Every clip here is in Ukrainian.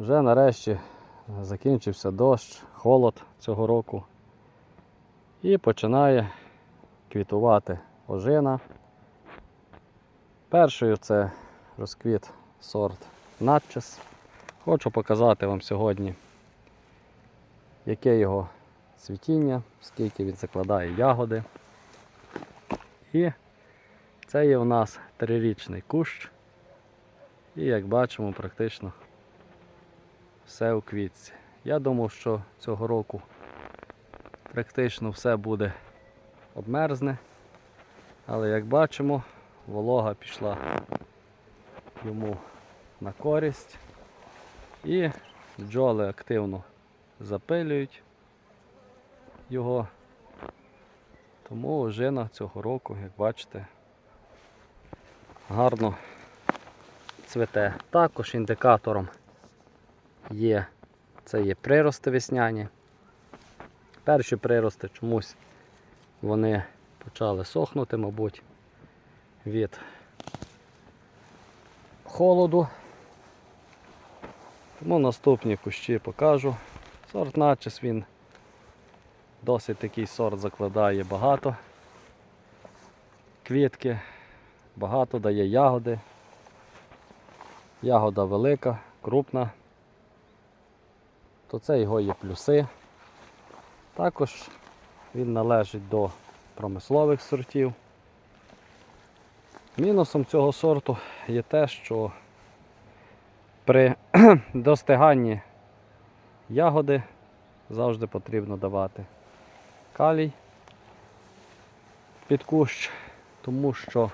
Вже нарешті закінчився дощ, холод цього року. І починає квітувати ожина. Першою це розквіт сорт надчес. Хочу показати вам сьогодні, яке його цвітіння, скільки він закладає ягоди. І це є у нас трирічний кущ. І як бачимо, практично все у квітці. Я думав, що цього року практично все буде обмерзне, але як бачимо, волога пішла йому на користь і бджоли активно запилюють його. Тому ожина цього року, як бачите, гарно цвете. Також індикатором є, це є прирости весняні. Перші прирости чомусь вони почали сохнути, мабуть, від холоду. Тому наступні кущі покажу. Сорт начес він досить такий сорт закладає багато квітки, багато дає ягоди. Ягода велика, крупна, то це його є плюси. Також він належить до промислових сортів. Мінусом цього сорту є те, що при достиганні ягоди завжди потрібно давати калій під кущ, тому що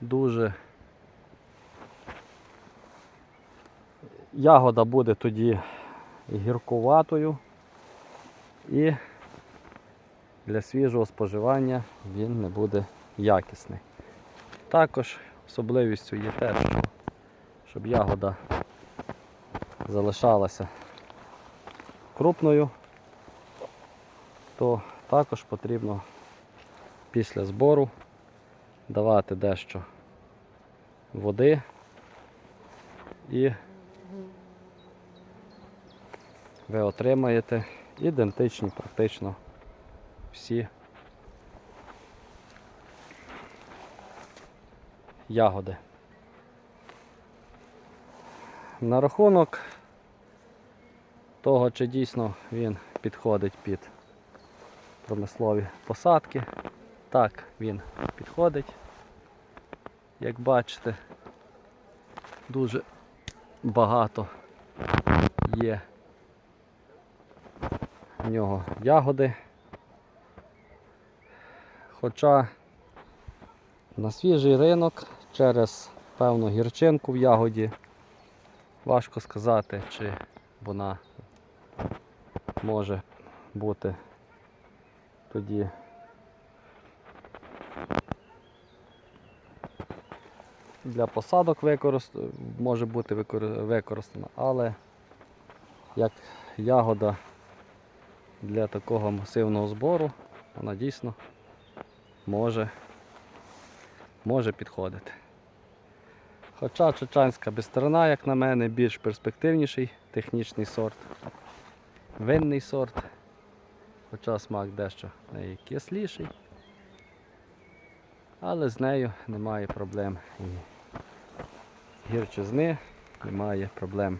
дуже ягода буде тоді гіркуватою і для свіжого споживання він не буде якісний. Також особливістю є те, що щоб ягода залишалася крупною, то також потрібно після збору давати дещо води і ви отримаєте ідентичні практично всі ягоди. На рахунок того, чи дійсно він підходить під промислові посадки. Так, він підходить. Як бачите, дуже багато є в нього ягоди. Хоча на свіжий ринок через певну гірчинку в ягоді важко сказати, чи вона може бути тоді для посадок використ... може бути викор- використана, але як ягода для такого масивного збору, вона дійсно може, може підходити. Хоча чечанська бестерна, як на мене, більш перспективніший технічний сорт, винний сорт, хоча смак дещо неї кисліший, але з нею немає проблем і гірчизни, немає проблем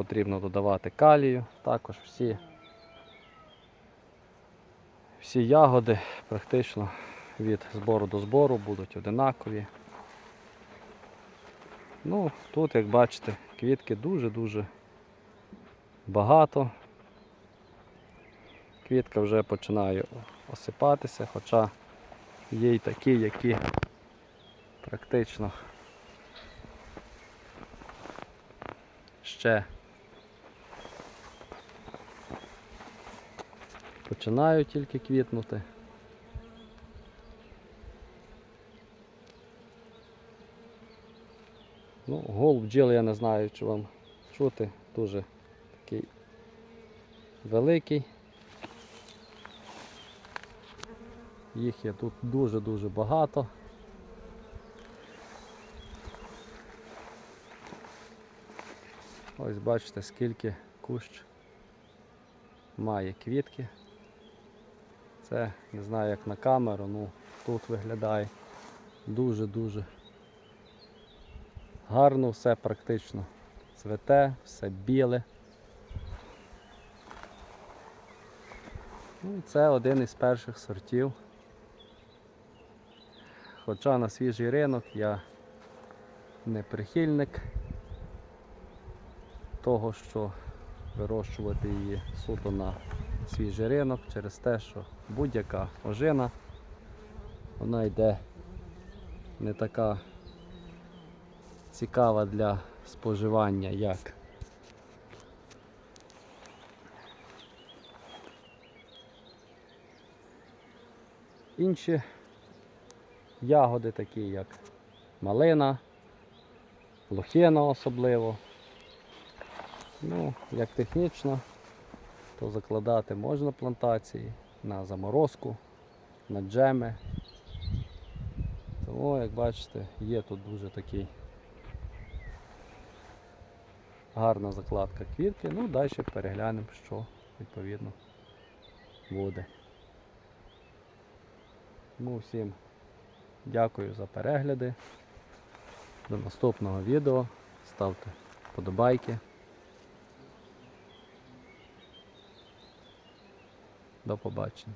потрібно додавати калію. Також всі, всі ягоди практично від збору до збору будуть одинакові. Ну, тут, як бачите, квітки дуже-дуже багато. Квітка вже починає осипатися, хоча є й такі, які практично ще починають тільки квітнути. Ну, гол бджіл я не знаю, чи вам чути, дуже такий великий. Їх є тут дуже-дуже багато. Ось бачите, скільки кущ має квітки. Це не знаю як на камеру, ну тут виглядає дуже-дуже гарно все практично. Цвете, все біле. Ну, це один із перших сортів. Хоча на свіжий ринок я не прихильник того, що вирощувати її суто на свіжий ринок через те, що будь-яка ожина вона йде не така цікава для споживання, як інші ягоди, такі як малина, лохина особливо. Ну, як технічно, то закладати можна плантації на заморозку, на джеми. Тому, як бачите, є тут дуже такий гарна закладка квітки. Ну, далі переглянемо, що відповідно буде. Тому всім дякую за перегляди. До наступного відео. Ставте вподобайки. До побачення.